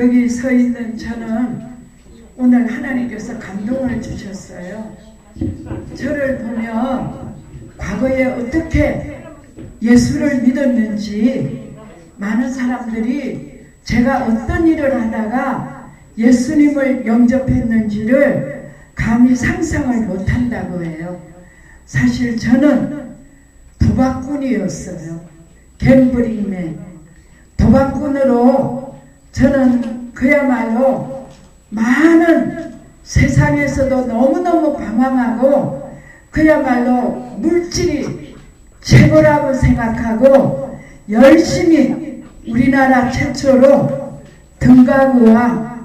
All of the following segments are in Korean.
여기 서 있는 저는 오늘 하나님께서 감동을 주셨어요. 저를 보면 과거에 어떻게 예수를 믿었는지 많은 사람들이 제가 어떤 일을 하다가 예수님을 영접했는지를 감히 상상을 못한다고 해요. 사실 저는 도박꾼이었어요. 갬블링맨. 도박꾼으로 저는 그야말로 많은 세상에서도 너무너무 방황하고 그야말로 물질이 최고라고 생각하고 열심히 우리나라 최초로 등가구와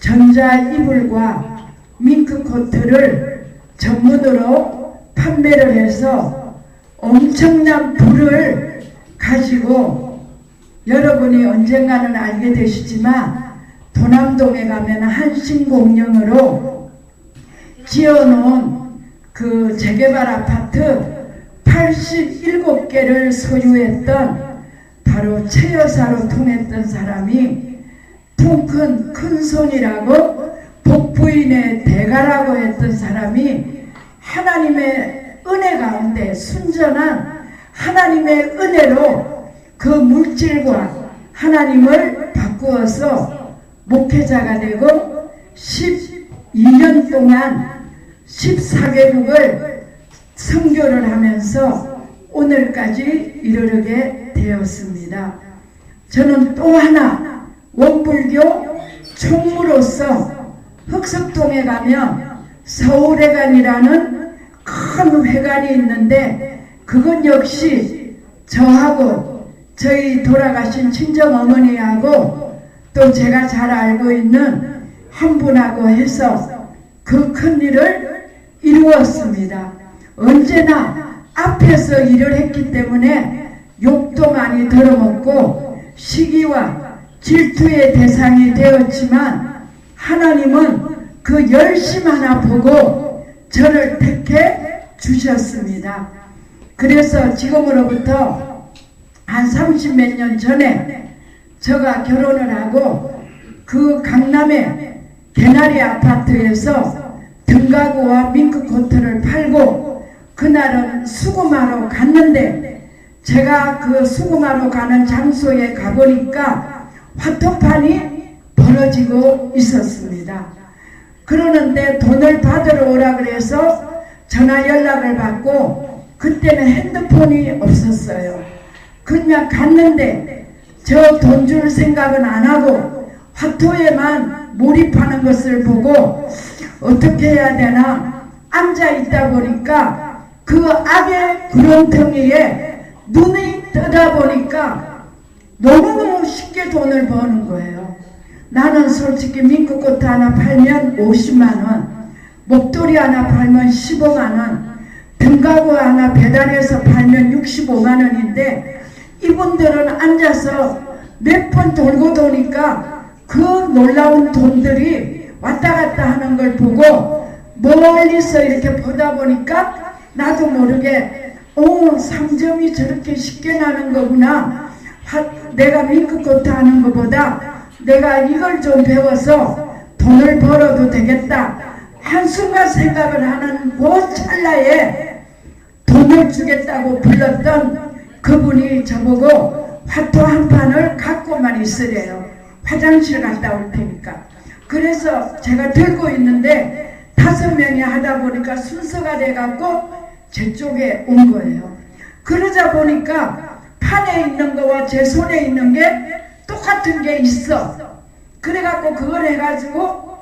전자이불과 밍크코트를 전문으로 판매를 해서 엄청난 부를 가지고 여러분이 언젠가는 알게 되시지만 도남동에 가면 한신 공영으로 지어놓은 그 재개발 아파트 87개를 소유했던 바로 최 여사로 통했던 사람이 통큰 큰손이라고 복부인의 대가라고 했던 사람이 하나님의 은혜 가운데 순전한 하나님의 은혜로 그 물질과 하나님을 바꾸어서 목회자가 되고 12년 동안 14개국을 선교를 하면서 오늘까지 이르게 되었습니다. 저는 또 하나 원불교 총무로서 흑석동에 가면 서울회관이라는 큰 회관이 있는데 그건 역시 저하고 저희 돌아가신 친정 어머니하고 또 제가 잘 알고 있는 한 분하고 해서 그 큰 일을 이루었습니다. 언제나 앞에서 일을 했기 때문에 욕도 많이 들어먹고 시기와 질투의 대상이 되었지만 하나님은 그 열심 하나 보고 저를 택해 주셨습니다. 그래서 지금으로부터 한 30 몇 년 전에 저가 결혼을 하고 그 강남의 개나리 아파트에서 등가구와 밍크코트를 팔고 그날은 수금하러 갔는데 제가 그 수금하러 가는 장소에 가보니까 화토판이 벌어지고 있었습니다. 그러는데 돈을 받으러 오라 그래서 전화 연락을 받고 그때는 핸드폰이 없었어요. 그냥 갔는데 저 돈 줄 생각은 안 하고 화토에만 몰입하는 것을 보고 어떻게 해야 되나 앉아 있다 보니까 그 악의 구렁텅이에 눈이 뜨다 보니까 너무너무 쉽게 돈을 버는 거예요. 나는 솔직히 민크코트 하나 팔면 50만원, 목도리 하나 팔면 15만원, 등가구 하나 배달해서 팔면 65만원인데 이분들은 앉아서 몇 번 돌고 도니까 그 놀라운 돈들이 왔다 갔다 하는 걸 보고 멀리서 이렇게 보다 보니까 나도 모르게 오 상점이 저렇게 쉽게 나는 거구나. 하, 내가 밍크코트 하는 것보다 내가 이걸 좀 배워서 돈을 벌어도 되겠다. 한순간 생각을 하는 그 찰나에 돈을 주겠다고 불렀던 그분이 저보고 화토 한 판을 갖고만 있으래요 화장실 갔다 올 테니까 그래서 제가 들고 있는데 다섯 명이 하다 보니까 순서가 돼갖고 제 쪽에 온 거예요. 그러자 보니까 판에 있는 거와 제 손에 있는 게 똑같은 게 있어. 그래갖고 그걸 해가지고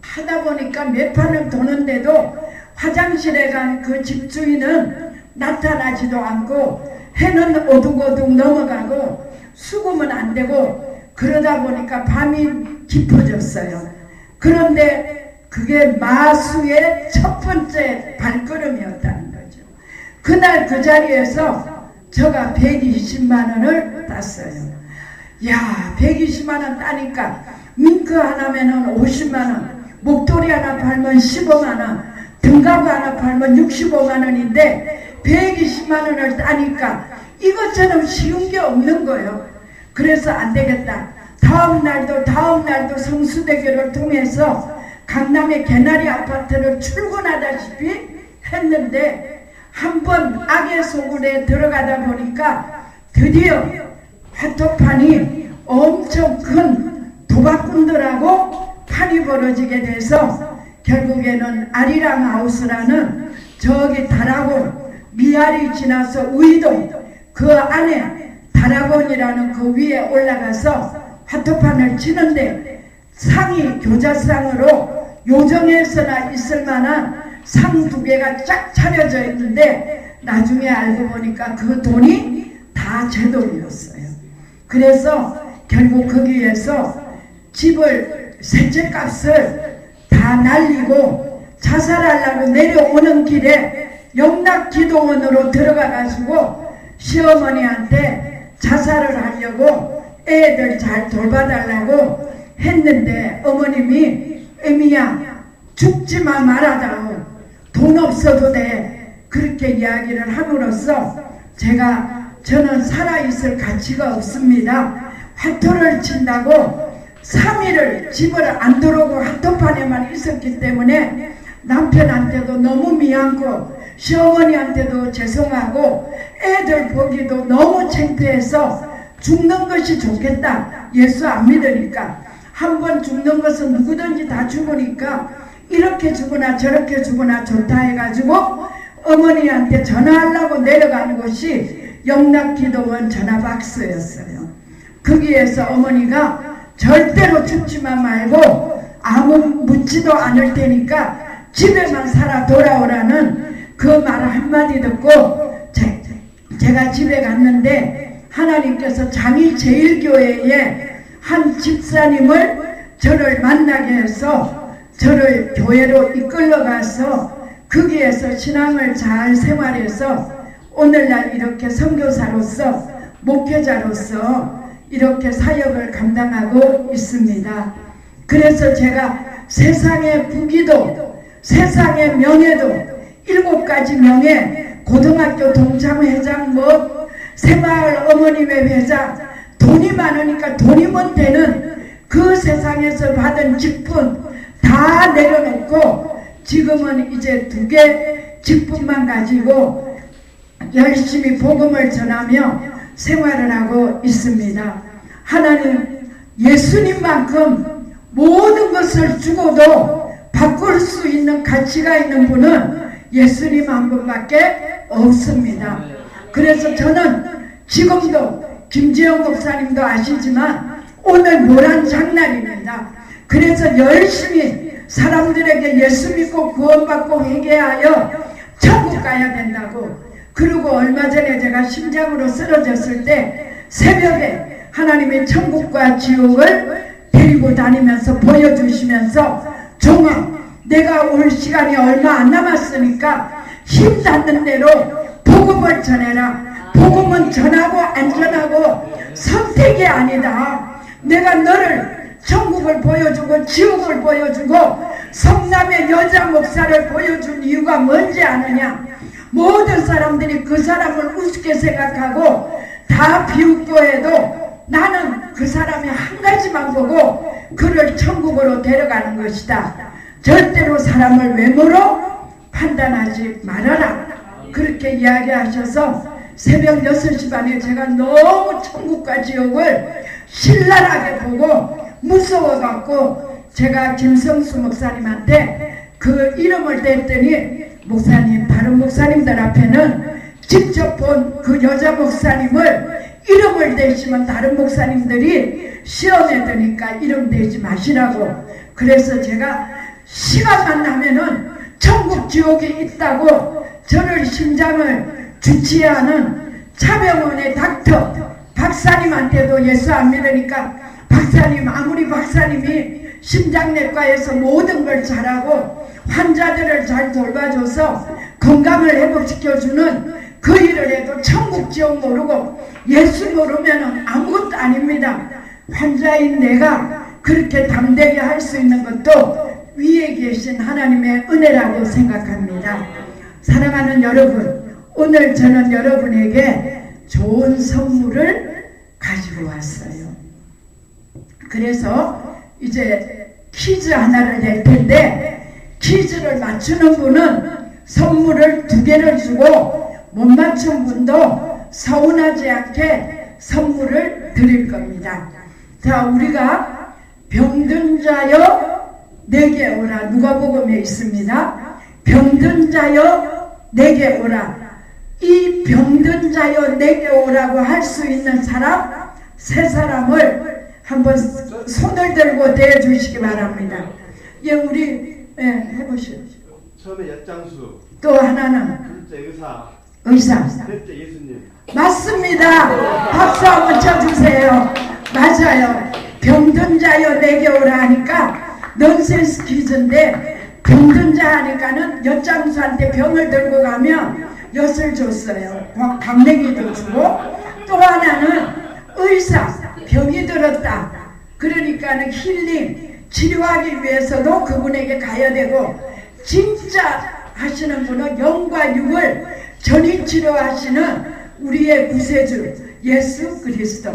하다 보니까 몇 판을 도는데도 화장실에 간 그 집주인은 나타나지도 않고 해는 오둑오둑 넘어가고 수금은 안 되고 그러다 보니까 밤이 깊어졌어요. 그런데 그게 마수의 첫 번째 발걸음이었다는 거죠. 그날 그 자리에서 제가 120만 원을 땄어요. 야, 120만 원 따니까 밍크 하나면은 50만 원, 목도리 하나 팔면 15만 원, 등가구 하나 팔면 65만 원인데 120만 원을 따니까 이것처럼 쉬운 게 없는 거예요. 그래서 안 되겠다. 다음 날도 다음 날 성수대교를 통해서 강남의 개나리 아파트를 출근하다시피 했는데 한 번 악의 소굴에 들어가다 보니까 드디어 화토판이 엄청 큰 도박꾼들하고 판이 벌어지게 돼서 결국에는 아리랑 하우스라는 저기 다라곤 미아리 지나서 우이동 그 안에 다라곤이라는 그 위에 올라가서 화토판을 치는데 상이 교자상으로 요정에서나 있을 만한 상 두 개가 쫙 차려져 있는데 나중에 알고 보니까 그 돈이 다 제 돈이었어요. 그래서 결국 거기에서 집을 셋째 값을 다 날리고 자살하려고 내려오는 길에 영락기도원으로 들어가 가지고 시어머니한테 자살을 하려고 애들 잘 돌봐달라고 했는데 어머님이 애미야 죽지마 말아다오 돈 없어도 돼. 그렇게 이야기를 함으로써 제가 저는 살아있을 가치가 없습니다. 화토를 친다고 3일을 집을 안 들어오고 화토판에만 있었기 때문에 남편한테도 너무 미안고 시어머니한테도 죄송하고 애들 보기도 너무 창피해서 죽는 것이 좋겠다. 예수 안 믿으니까. 한 번 죽는 것은 누구든지 다 죽으니까 이렇게 죽으나 저렇게 죽으나 좋다 해가지고 어머니한테 전화하려고 내려간 곳이 영락기도원 전화박스였어요. 거기에서 어머니가 절대로 죽지만 말고 아무 묻지도 않을 테니까 집에만 살아 돌아오라는 그말 한마디 듣고 제, 제가 집에 갔는데 하나님께서 장일 제일교회에 한 집사님을 저를 만나게 해서 저를 교회로 이끌러 가서 거기에서 신앙을 잘 생활해서 오늘날 이렇게 선교사로서 목회자로서 이렇게 사역을 감당하고 있습니다. 그래서 제가 세상의 부기도 세상의 명예도 일곱 가지 명예 고등학교 동창회장 뭐 새마을 어머님의 회장 돈이 많으니까 돈이면 되는 그 세상에서 받은 직분 다 내려놓고 지금은 이제 두 개 직분만 가지고 열심히 복음을 전하며 생활을 하고 있습니다. 하나님 예수님만큼 모든 것을 주고도 바꿀 수 있는 가치가 있는 분은 예수님 한 분밖에 없습니다. 그래서 저는 지금도 김지영 목사님도 아시지만 오늘 모란 장날입니다. 그래서 열심히 사람들에게 예수 믿고 구원받고 회개하여 천국 가야 된다고 그리고 얼마 전에 제가 심장으로 쓰러졌을 때 새벽에 하나님의 천국과 지옥을 데리고 다니면서 보여주시면서 내가 올 시간이 얼마 안 남았으니까 힘 닿는 대로 복음을 전해라. 복음은 전하고 안 전하고 선택이 아니다. 내가 너를 천국을 보여주고 지옥을 보여주고 성남의 여자 목사를 보여준 이유가 뭔지 아느냐? 모든 사람들이 그 사람을 우습게 생각하고 다 비웃고 해도 나는 그 사람이 한 가지만 보고 그를 천국으로 데려가는 것이다. 절대로 사람을 외모로 판단하지 말아라. 그렇게 이야기하셔서 새벽 6시 반에 제가 너무 천국과 지옥을 신랄하게 보고 무서워갖고 제가 김성수 목사님한테 그 이름을 댔더니 목사님 다른 목사님들 앞에는 직접 본 그 여자 목사님을 이름을 대시면 다른 목사님들이 시험에 드니까 이름 대지 마시라고 그래서 제가 시간만 나면은 천국 지옥이 있다고 저를 심장을 주치하는 차병원의 닥터 박사님한테도 예수 안 믿으니까 박사님 아무리 박사님이 심장내과에서 모든 걸 잘하고 환자들을 잘 돌봐줘서 건강을 회복시켜주는 그 일을 해도 천국 지옥 모르고 예수 모르면 아무것도 아닙니다. 환자인 내가 그렇게 담대게 할수 있는 것도 위에 계신 하나님의 은혜라고 생각합니다. 사랑하는 여러분, 오늘 저는 여러분에게 좋은 선물을 가지고 왔어요. 그래서 이제 퀴즈 하나를 낼 텐데 퀴즈를 맞추는 분은 선물을 두 개를 주고 못 맞춘 분도 서운하지 않게 선물을 드릴 겁니다. 자, 우리가 병든 자여 내게 오라. 누가복음에 있습니다. 병든 자여 내게 오라. 이 병든 자여 내게 오라고 할 수 있는 사람 세 사람을 한번 손을 들고 대주시기 바랍니다. 예, 우리 예, 해보시오. 처음에 엿장수, 또 하나는 둘째 의사, 의사. 셋째 예수님. 맞습니다. 박수 한번 쳐주세요. 맞아요. 병든 자여 내게 오라 하니까 넌센스 퀴즈인데 병든 자 하니까는 엿장수한테 병을 들고 가면 엿을 줬어요. 과- 강냉이도 주고 또 하나는 의사 병이 들었다. 그러니까는 힐링 치료하기 위해서도 그분에게 가야 되고 진짜 하시는 분은 영과 육을 전이 치료하시는 우리의 구세주 예수 그리스도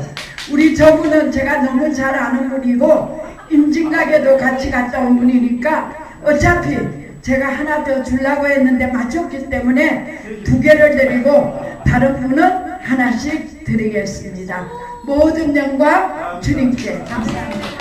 우리 저분은 제가 너무 잘 아는 분이고 임진각에도 같이 갔다 온 분이니까 어차피 제가 하나 더 주려고 했는데 맞췄기 때문에 두 개를 드리고 다른 분은 하나씩 드리겠습니다. 모든 영광 주님께 감사합니다